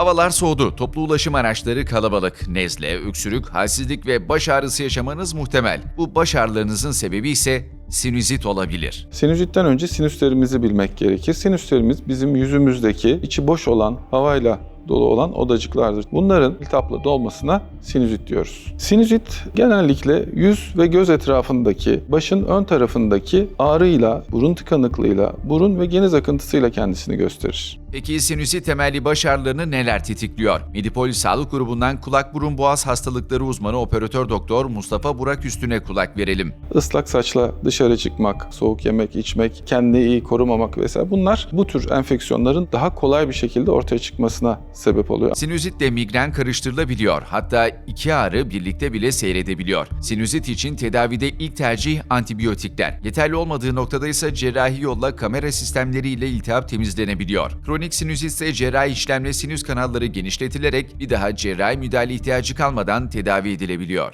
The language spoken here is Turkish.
Havalar soğudu. Toplu ulaşım araçları kalabalık. Nezle, öksürük, halsizlik ve baş ağrısı yaşamanız muhtemel. Bu baş ağrılarınızın sebebi ise sinüzit olabilir. Sinüzitten önce sinüslerimizi bilmek gerekir. Sinüslerimiz bizim yüzümüzdeki içi boş olan havayla dolu olan odacıklardır. Bunların iltihapla dolmasına sinüzit diyoruz. Sinüzit genellikle yüz ve göz etrafındaki, başın ön tarafındaki ağrıyla, burun tıkanıklığıyla, burun ve geniz akıntısıyla kendisini gösterir. Peki sinüzit temelli baş ağrılarını neler tetikliyor? Medipol Sağlık Grubu'ndan kulak burun boğaz hastalıkları uzmanı operatör doktor Mustafa Burak Üstüne kulak verelim. Islak saçla dışarı çıkmak, soğuk yemek, içmek, kendini iyi korumamak vesaire bunlar bu tür enfeksiyonların daha kolay bir şekilde ortaya çıkmasına sebep oluyor. Sinüzitle migren karıştırılabiliyor. Hatta iki ağrı birlikte bile seyredebiliyor. Sinüzit için tedavide ilk tercih antibiyotikler. Yeterli olmadığı noktada ise cerrahi yolla kamera sistemleriyle iltihap temizlenebiliyor. Kronik sinüzit ise cerrahi işlemle sinüs kanalları genişletilerek bir daha cerrahi müdahale ihtiyacı kalmadan tedavi edilebiliyor.